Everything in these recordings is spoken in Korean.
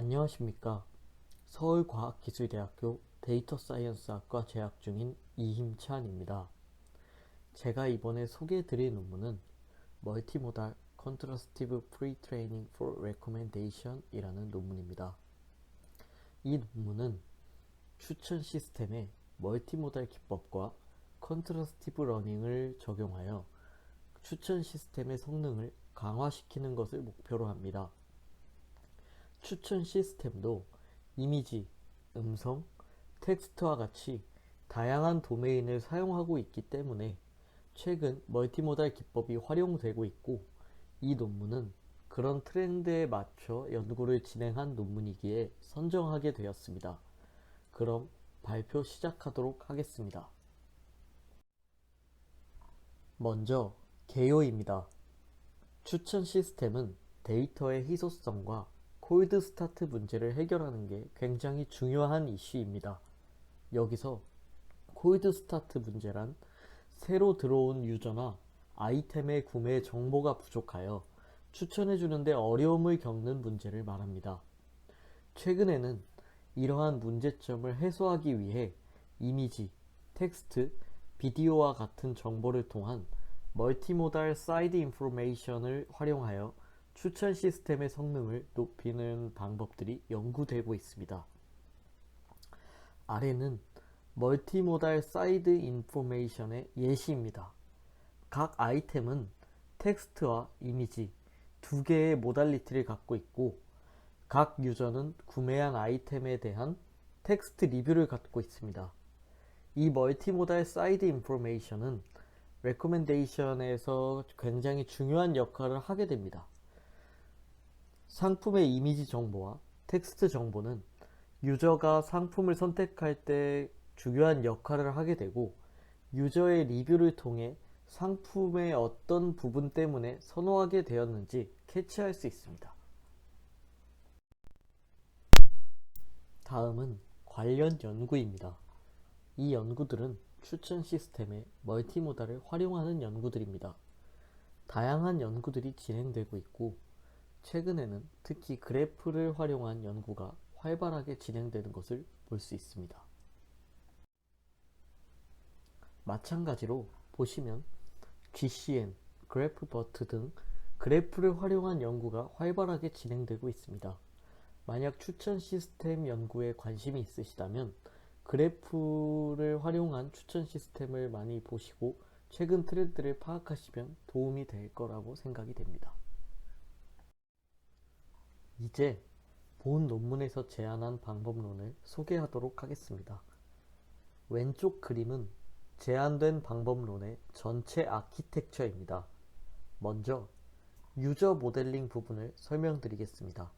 안녕하십니까. 서울과학기술대학교 데이터 사이언스학과 재학 중인 이힘찬입니다. 제가 이번에 소개해 드릴 논문은 Multimodal Contrastive Pre-Training for Recommendation 이라는 논문입니다. 이 논문은 추천 시스템의 멀티모달 기법과 컨트라스티브 러닝을 적용하여 추천 시스템의 성능을 강화시키는 것을 목표로 합니다. 추천 시스템도 이미지, 음성, 텍스트와 같이 다양한 도메인을 사용하고 있기 때문에 최근 멀티모달 기법이 활용되고 있고 이 논문은 그런 트렌드에 맞춰 연구를 진행한 논문이기에 선정하게 되었습니다. 그럼 발표 시작하도록 하겠습니다. 먼저 개요입니다. 추천 시스템은 데이터의 희소성과 콜드 스타트 문제를 해결하는 게 굉장히 중요한 이슈입니다. 여기서 콜드 스타트 문제란 새로 들어온 유저나 아이템의 구매 정보가 부족하여 추천해주는데 어려움을 겪는 문제를 말합니다. 최근에는 이러한 문제점을 해소하기 위해 이미지, 텍스트, 비디오와 같은 정보를 통한 멀티모달 사이드 인포메이션을 활용하여 추천 시스템의 성능을 높이는 방법들이 연구되고 있습니다. 아래는 멀티모달 사이드 인포메이션의 예시입니다. 각 아이템은 텍스트와 이미지 두 개의 모달리티를 갖고 있고 각 유저는 구매한 아이템에 대한 텍스트 리뷰를 갖고 있습니다. 이 멀티모달 사이드 인포메이션은 레코멘데이션에서 굉장히 중요한 역할을 하게 됩니다. 상품의 이미지 정보와 텍스트 정보는 유저가 상품을 선택할 때 중요한 역할을 하게 되고 유저의 리뷰를 통해 상품의 어떤 부분 때문에 선호하게 되었는지 캐치할 수 있습니다. 다음은 관련 연구입니다. 이 연구들은 추천 시스템의 멀티모달을 활용하는 연구들입니다. 다양한 연구들이 진행되고 있고 최근에는 특히 그래프를 활용한 연구가 활발하게 진행되는 것을 볼 수 있습니다. 마찬가지로 보시면 GCN, 그래프버트 등 그래프를 활용한 연구가 활발하게 진행되고 있습니다. 만약 추천 시스템 연구에 관심이 있으시다면 그래프를 활용한 추천 시스템을 많이 보시고 최근 트렌드를 파악하시면 도움이 될 거라고 생각이 됩니다. 이제 본 논문에서 제안한 방법론을 소개하도록 하겠습니다. 왼쪽 그림은 제안된 방법론의 전체 아키텍처입니다. 먼저 유저 모델링 부분을 설명드리겠습니다.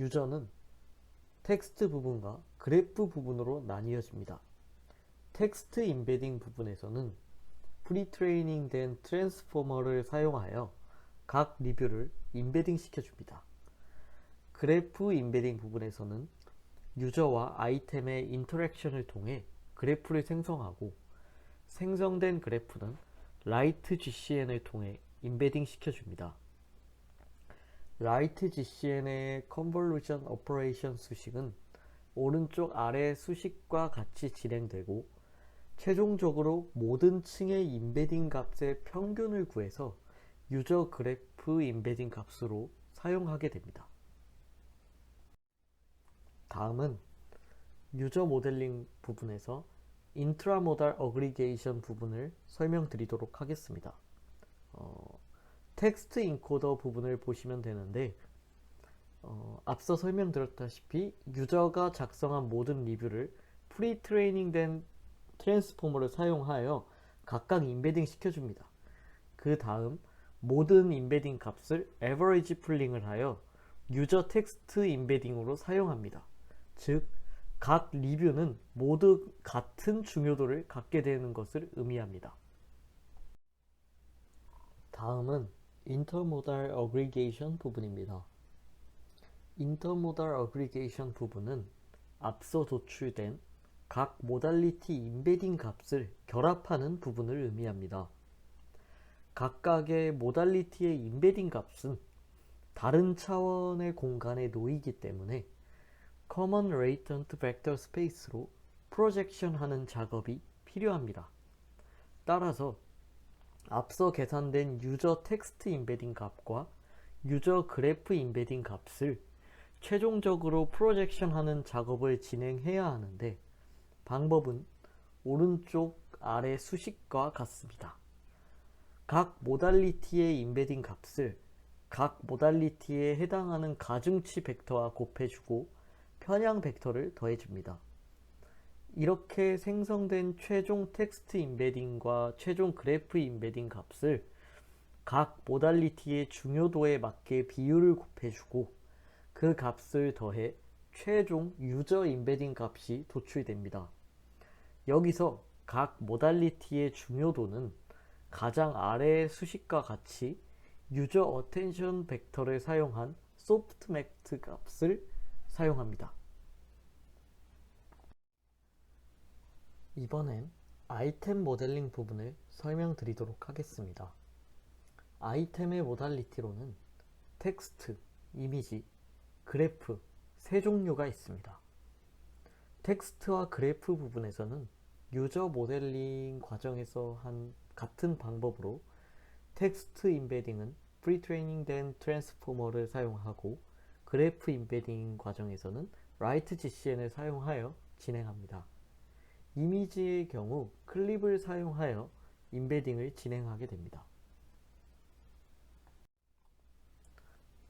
유저는 텍스트 부분과 그래프 부분으로 나뉘어집니다. 텍스트 인베딩 부분에서는 프리트레이닝 된 트랜스포머를 사용하여 각 리뷰를 인베딩 시켜줍니다. 그래프 인베딩 부분에서는 유저와 아이템의 인터랙션을 통해 그래프를 생성하고 생성된 그래프는 라이트 GCN을 통해 인베딩 시켜줍니다. 라이트 GCN의 컨볼루션 오퍼레이션 수식은 오른쪽 아래 수식과 같이 진행되고 최종적으로 모든 층의 인베딩 값의 평균을 구해서 유저 그래프 인베딩 값으로 사용하게 됩니다. 다음은 유저 모델링 부분에서 인트라모달 어그리게이션 부분을 설명드리도록 하겠습니다. 어, 텍스트 인코더 부분을 보시면 되는데 어, 앞서 설명드렸다시피 유저가 작성한 모든 리뷰를 프리 트레이닝 된 트랜스포머를 사용하여 각각 인베딩 시켜줍니다. 그 다음 모든 인베딩 값을 에버리지 풀링을 하여 유저 텍스트 인베딩으로 사용합니다. 즉, 각 리뷰는 모두 같은 중요도를 갖게 되는 것을 의미합니다. 다음은 인터모달 어그리게이션 부분입니다. 인터모달 어그리게이션 부분은 앞서 도출된 각 모달리티 인베딩 값을 결합하는 부분을 의미합니다. 각각의 모달리티의 인베딩 값은 다른 차원의 공간에 놓이기 때문에 Common Latent Vector Space로 프로젝션 하는 작업이 필요합니다. 따라서 앞서 계산된 유저 텍스트 인베딩 값과 유저 그래프 인베딩 값을 최종적으로 프로젝션 하는 작업을 진행해야 하는데 방법은 오른쪽 아래 수식과 같습니다. 각 모달리티의 인베딩 값을 각 모달리티에 해당하는 가중치 벡터와 곱해주고 편향 벡터를 더해줍니다. 이렇게 생성된 최종 텍스트 인베딩과 최종 그래프 인베딩 값을 각 모달리티의 중요도에 맞게 비율을 곱해주고 그 값을 더해 최종 유저 인베딩 값이 도출됩니다. 여기서 각 모달리티의 중요도는 가장 아래의 수식과 같이 유저 어텐션 벡터를 사용한 소프트맥트 값을 사용합니다. 이번엔 아이템 모델링 부분을 설명드리도록 하겠습니다. 아이템의 모달리티로는 텍스트, 이미지, 그래프 세 종류가 있습니다. 텍스트와 그래프 부분에서는 유저 모델링 과정에서 한 같은 방법으로 텍스트 인베딩은 프리트레이닝 된 트랜스포머를 사용하고 그래프 인베딩 과정에서는 라이트 GCN을 사용하여 진행합니다. 이미지의 경우 클립을 사용하여 인베딩을 진행하게 됩니다.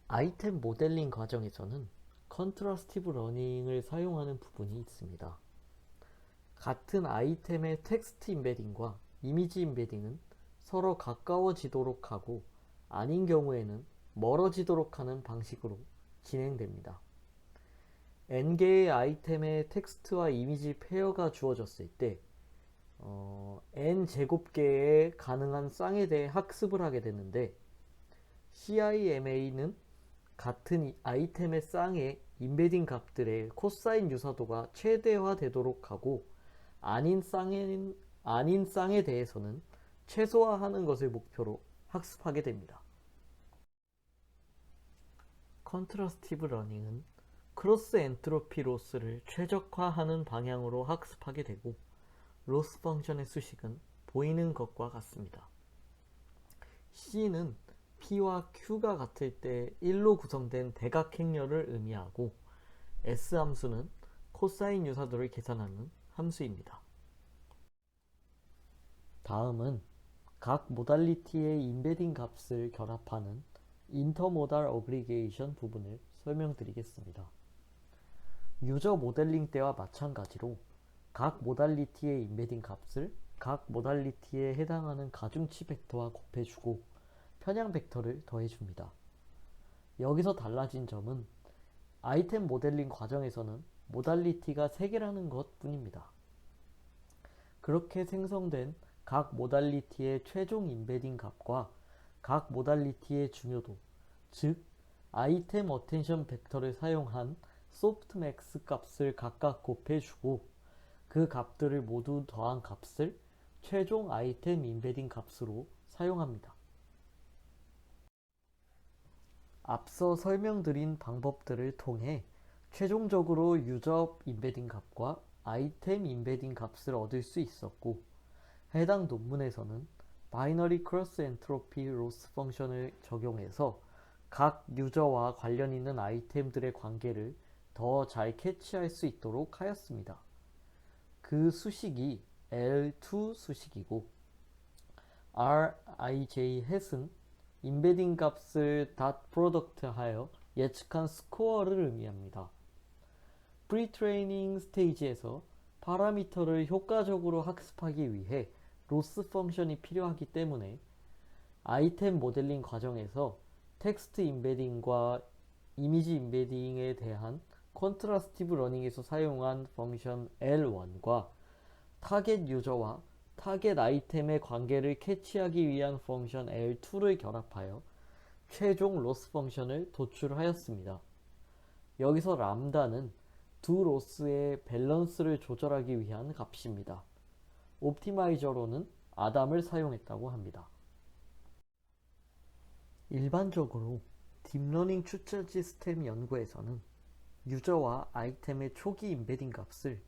아이템 모델링 과정에서는 컨트라스티브 러닝을 사용하는 부분이 있습니다. 같은 아이템의 텍스트 인베딩과 이미지 인베딩은 서로 가까워지도록 하고 아닌 경우에는 멀어지도록 하는 방식으로 진행됩니다. n개의 아이템의 텍스트와 이미지 페어가 주어졌을 때 어, n제곱개의 가능한 쌍에 대해 학습을 하게 되는데 CIMA는 같은 아이템의 쌍의 인베딩 값들의 코사인 유사도가 최대화되도록 하고 아닌 쌍에, 아닌 쌍에 대해서는 최소화하는 것을 목표로 학습하게 됩니다. 컨트라스티브 러닝은 크로스 엔트로피 로스를 최적화하는 방향으로 학습하게 되고 로스 펑션의 수식은 보이는 것과 같습니다. C는 P와 Q가 같을 때 1로 구성된 대각행렬을 의미하고 S 함수는 코사인 유사도를 계산하는 함수입니다. 다음은 각 모달리티의 인베딩 값을 결합하는 인터모달 어그리게이션 부분을 설명드리겠습니다. 유저 모델링 때와 마찬가지로 각 모달리티의 인베딩 값을 각 모달리티에 해당하는 가중치 벡터와 곱해주고 편향 벡터를 더해줍니다. 여기서 달라진 점은 아이템 모델링 과정에서는 모달리티가 3개라는 것 뿐입니다. 그렇게 생성된 각 모달리티의 최종 인베딩 값과 각 모달리티의 중요도, 즉 아이템 어텐션 벡터를 사용한 소프트맥스 값을 각각 곱해주고 그 값들을 모두 더한 값을 최종 아이템 인베딩 값으로 사용합니다. 앞서 설명드린 방법들을 통해 최종적으로 유저 인베딩 값과 아이템 인베딩 값을 얻을 수 있었고 해당 논문에서는 바이너리 크로스 엔트로피 로스 펑션을 적용해서 각 유저와 관련 있는 아이템들의 관계를 더 잘 캐치할 수 있도록 하였습니다. 그 수식이 L2 수식이고 RIJ 햇은 인베딩 값을 닷 프로덕트 하여 예측한 스코어를 의미합니다. 프리트레이닝 스테이지에서 파라미터를 효과적으로 학습하기 위해 로스 펑션이 필요하기 때문에 아이템 모델링 과정에서 텍스트 인베딩과 이미지 인베딩에 대한 컨트라스티브 러닝에서 사용한 펑션 L1과 타겟 유저와 타겟 아이템의 관계를 캐치하기 위한 펑션 L2를 결합하여 최종 로스 펑션을 도출하였습니다. 여기서 람다는 두 로스의 밸런스를 조절하기 위한 값입니다. 옵티마이저로는 아담을 사용했다고 합니다. 일반적으로 딥러닝 추천 시스템 연구에서는 유저와 아이템의 초기 임베딩 값을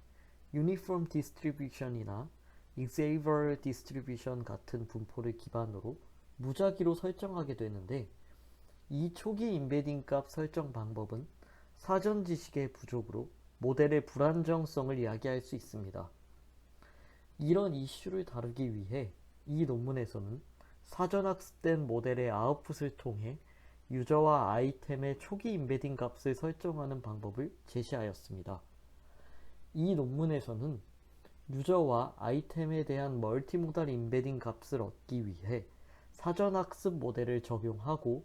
유니폼 디스트리뷰션이나 익세이버 디스트리뷰션 같은 분포를 기반으로 무작위로 설정하게 되는데 이 초기 임베딩 값 설정 방법은 사전 지식의 부족으로 모델의 불안정성을 이야기할 수 있습니다. 이런 이슈를 다루기 위해 이 논문에서는 사전 학습된 모델의 아웃풋을 통해 유저와 아이템의 초기 임베딩 값을 설정하는 방법을 제시하였습니다. 이 논문에서는 유저와 아이템에 대한 멀티모달 임베딩 값을 얻기 위해 사전 학습 모델을 적용하고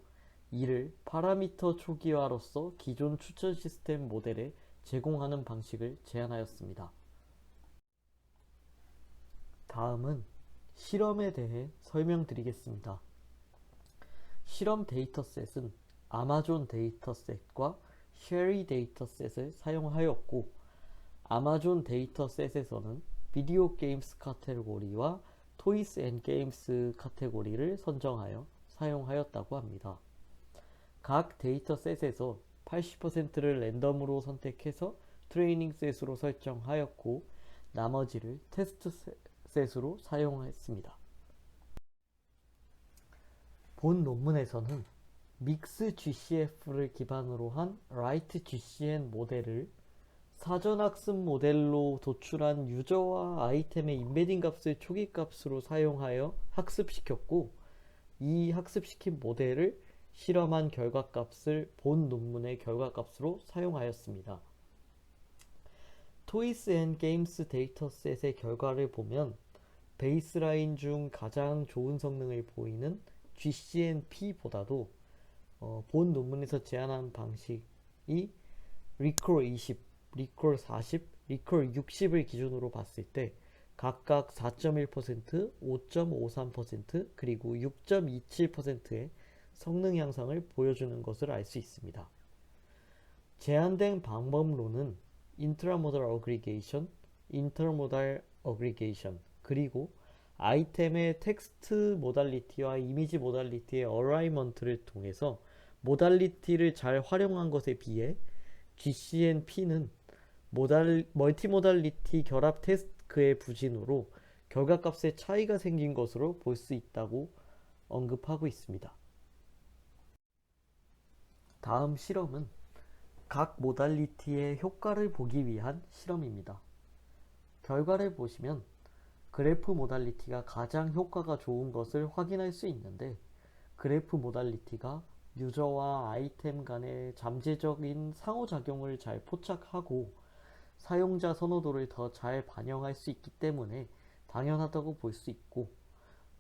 이를 파라미터 초기화로서 기존 추천 시스템 모델에 제공하는 방식을 제안하였습니다. 다음은 실험에 대해 설명드리겠습니다. 실험 데이터셋은 아마존 데이터셋과 쉐리 데이터셋을 사용하였고 아마존 데이터셋에서는 비디오 게임스 카테고리와 토이스 앤 게임스 카테고리를 선정하여 사용하였다고 합니다. 각 데이터셋에서 80%를 랜덤으로 선택해서 트레이닝 셋으로 설정하였고 나머지를 테스트 셋으로 사용했습니다. 본 논문에서는 믹스 GCF를 기반으로 한 라이트 GCN 모델을 사전 학습 모델로 도출한 유저와 아이템의 임베딩 값을 초기 값으로 사용하여 학습시켰고 이 학습시킨 모델을 실험한 결과 값을 본 논문의 결과 값으로 사용하였습니다. 토이스 앤 게임스 데이터셋의 결과를 보면 베이스라인 중 가장 좋은 성능을 보이는 GCNP보다도 어, 본 논문에서 제안한 방식이 리콜 20, 리콜 40, 리콜 60을 기준으로 봤을 때 각각 4.1%, 5.53% 그리고 6.27%의 성능 향상을 보여주는 것을 알 수 있습니다. 제한된 방법론은 인트라모달 어그리게이션, 인터모달 어그리게이션, 그리고 아이템의 텍스트 모달리티와 이미지 모달리티의 어라이먼트를 통해서 모달리티를 잘 활용한 것에 비해 GCNP는 모달, 멀티모달리티 결합 테스크의 부진으로 결과값에 차이가 생긴 것으로 볼 수 있다고 언급하고 있습니다. 다음 실험은 각 모달리티의 효과를 보기 위한 실험입니다. 결과를 보시면 그래프 모달리티가 가장 효과가 좋은 것을 확인할 수 있는데 그래프 모달리티가 유저와 아이템 간의 잠재적인 상호작용을 잘 포착하고 사용자 선호도를 더 잘 반영할 수 있기 때문에 당연하다고 볼 수 있고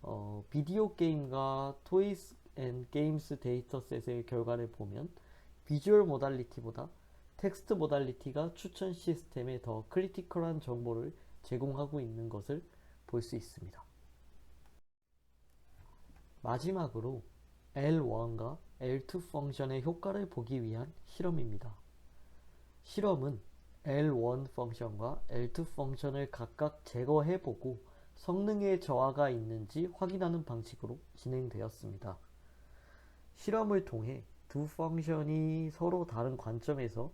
어, 비디오 게임과 토이스 앤 게임스 데이터셋의 결과를 보면 비주얼 모달리티보다 텍스트 모달리티가 추천 시스템에 더 크리티컬한 정보를 제공하고 있는 것을 볼 수 있습니다. 마지막으로 L1과 L2 펑션의 효과를 보기 위한 실험입니다. 실험은 L1 펑션과 L2 펑션을 각각 제거해보고 성능의 저하가 있는지 확인하는 방식으로 진행되었습니다. 실험을 통해 두 펑션이 서로 다른 관점에서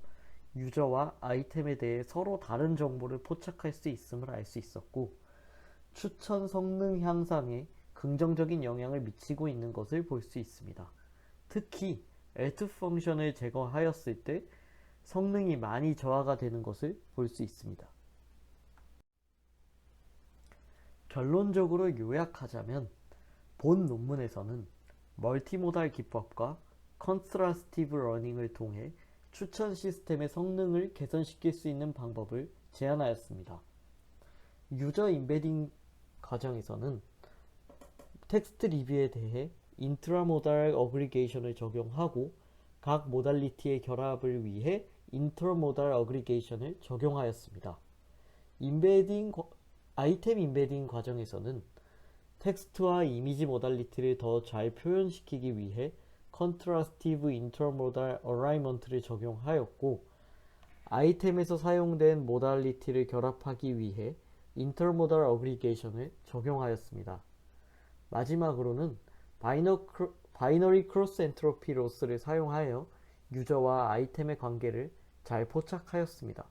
유저와 아이템에 대해 서로 다른 정보를 포착할 수 있음을 알 수 있었고 추천 성능 향상에 긍정적인 영향을 미치고 있는 것을 볼 수 있습니다. 특히 L2 펑션을 제거하였을 때 성능이 많이 저하가 되는 것을 볼 수 있습니다. 결론적으로 요약하자면 본 논문에서는 멀티모달 기법과 컨트라스티브 러닝을 통해 추천 시스템의 성능을 개선시킬 수 있는 방법을 제안하였습니다. 유저 임베딩 과정에서는 텍스트 리뷰에 대해 인트라모달 어그리게이션을 적용하고 각 모달리티의 결합을 위해 인터모달 어그리게이션을 적용하였습니다. 임베딩 아이템 임베딩 과정에서는 텍스트와 이미지 모달리티를 더 잘 표현시키기 위해 컨트라스티브 인터모달 어라이먼트를 적용하였고 아이템에서 사용된 모달리티를 결합하기 위해 인터모달 어그리게이션을 적용하였습니다. 마지막으로는 바이너리 크로스 엔트로피 로스를 사용하여 유저와 아이템의 관계를 잘 포착하였습니다.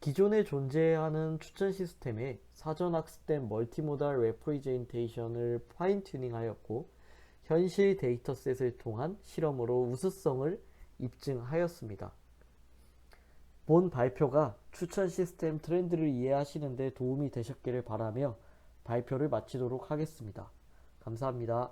기존에 존재하는 추천 시스템에 사전 학습된 멀티모달 레프리젠테이션을 파인 튜닝하였고 현실 데이터셋을 통한 실험으로 우수성을 입증하였습니다. 본 발표가 추천 시스템 트렌드를 이해하시는 데 도움이 되셨기를 바라며 발표를 마치도록 하겠습니다. 감사합니다.